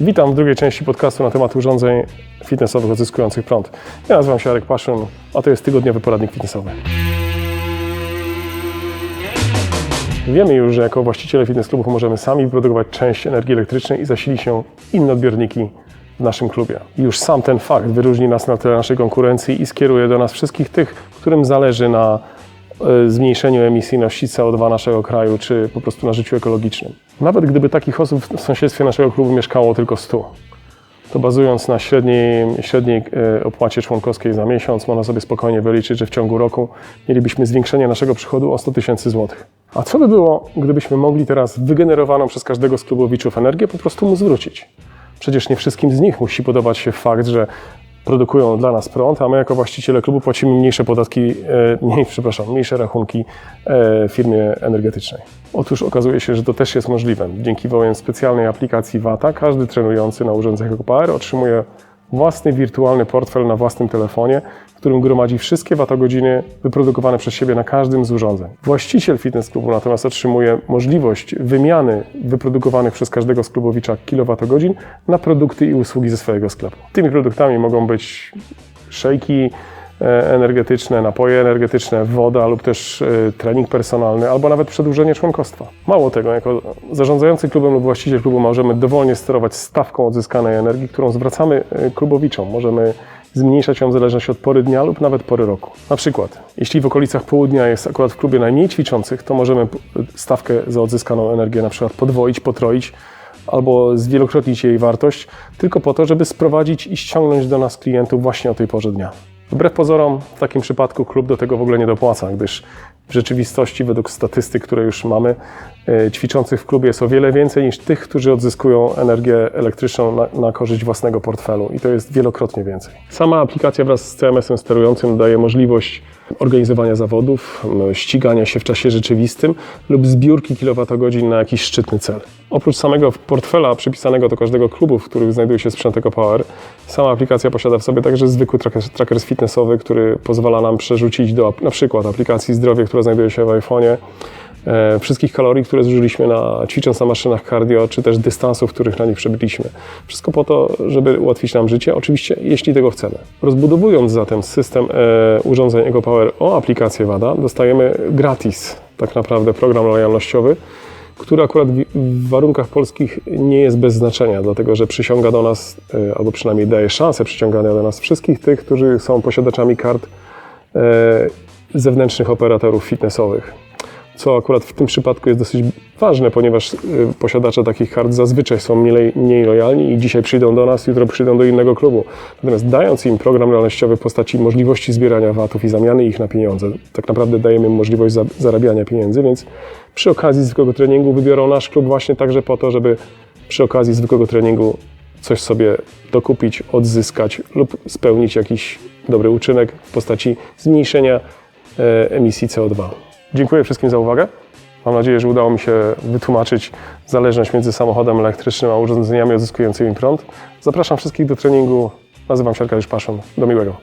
Witam w drugiej części podcastu na temat urządzeń fitnessowych odzyskujących prąd. Ja nazywam się Arek Paszyn, a to jest tygodniowy poradnik fitnessowy. Wiemy już, że jako właściciele fitness klubów możemy sami wyprodukować część energii elektrycznej i zasilić ją inne odbiorniki w naszym klubie. Już sam ten fakt wyróżni nas na tle naszej konkurencji i skieruje do nas wszystkich tych, którym zależy na zmniejszeniu emisyjności CO2 naszego kraju, czy po prostu na życiu ekologicznym. Nawet gdyby takich osób w sąsiedztwie naszego klubu mieszkało tylko 100, to bazując na średniej, średniej e, opłacie członkowskiej za miesiąc, można sobie spokojnie wyliczyć, że w ciągu roku mielibyśmy zwiększenie naszego przychodu o 100 tysięcy złotych. A co by było, gdybyśmy mogli teraz wygenerowaną przez każdego z klubowiczów energię po prostu mu zwrócić? Przecież nie wszystkim z nich musi podobać się fakt, że produkują dla nas prąd, a my jako właściciele klubu płacimy mniejsze podatki, e, mniej, przepraszam, mniejsze rachunki e, firmie energetycznej. Otóż okazuje się, że to też jest możliwe. Dzięki bowiem specjalnej aplikacji WATA każdy trenujący na urządzeniach EcoPower otrzymuje własny wirtualny portfel na własnym telefonie, w którym gromadzi wszystkie watogodziny wyprodukowane przez siebie na każdym z urządzeń. Właściciel fitness klubu natomiast otrzymuje możliwość wymiany wyprodukowanych przez każdego z klubowicza kilowatogodzin na produkty i usługi ze swojego sklepu. Tymi produktami mogą być szejki energetyczne, napoje energetyczne, woda lub też e, trening personalny, albo nawet przedłużenie członkostwa. Mało tego, jako zarządzający klubem lub właściciel klubu możemy dowolnie sterować stawką odzyskanej energii, którą zwracamy e, klubowiczom. Możemy zmniejszać ją w zależności od pory dnia lub nawet pory roku. Na przykład, jeśli w okolicach południa jest akurat w klubie najmniej ćwiczących, to możemy stawkę za odzyskaną energię na przykład podwoić, potroić albo zwielokrotnić jej wartość, tylko po to, żeby sprowadzić i ściągnąć do nas klientów właśnie o tej porze dnia. Wbrew pozorom, w takim przypadku klub do tego w ogóle nie dopłaca, gdyż w rzeczywistości, według statystyk, które już mamy, e, ćwiczących w klubie jest o wiele więcej niż tych, którzy odzyskują energię elektryczną na, na korzyść własnego portfelu i to jest wielokrotnie więcej. Sama aplikacja wraz z CMS-em sterującym daje możliwość organizowania zawodów, ścigania się w czasie rzeczywistym lub zbiórki kilowatogodzin na jakiś szczytny cel. Oprócz samego portfela przypisanego do każdego klubu, w których znajduje się sprzęt EcoPower, sama aplikacja posiada w sobie także zwykły tracker, tracker fitnessowy, który pozwala nam przerzucić do na przykład aplikacji zdrowie, która znajduje się w iPhone'ie, e, wszystkich kalorii, które zużyliśmy na ćwicząc na maszynach cardio, czy też dystansów, których na nich przebyliśmy. Wszystko po to, żeby ułatwić nam życie, oczywiście jeśli tego chcemy. Rozbudowując zatem system e, urządzeń EcoPower o aplikację WADA, dostajemy gratis tak naprawdę program lojalnościowy, który akurat w- warunkach polskich nie jest bez znaczenia, dlatego że przyciąga do nas, e, albo przynajmniej daje szansę przyciągania do nas wszystkich tych, którzy są posiadaczami kart e, zewnętrznych operatorów fitnessowych. Co akurat w tym przypadku jest dosyć ważne, ponieważ y, posiadacze takich kart zazwyczaj są mniej, mniej lojalni i dzisiaj przyjdą do nas, jutro przyjdą do innego klubu. Natomiast dając im program lojalnościowy w postaci możliwości zbierania VAT-ów i zamiany ich na pieniądze, tak naprawdę dajemy im możliwość za, zarabiania pieniędzy, więc przy okazji zwykłego treningu wybiorą nasz klub właśnie także po to, żeby przy okazji zwykłego treningu coś sobie dokupić, odzyskać lub spełnić jakiś dobry uczynek w postaci zmniejszenia e, emisji CO2. Dziękuję wszystkim za uwagę. Mam nadzieję, że udało mi się wytłumaczyć zależność między samochodem elektrycznym a urządzeniami odzyskującymi prąd. Zapraszam wszystkich do treningu. Nazywam się Arkadiusz Paszon. Do miłego.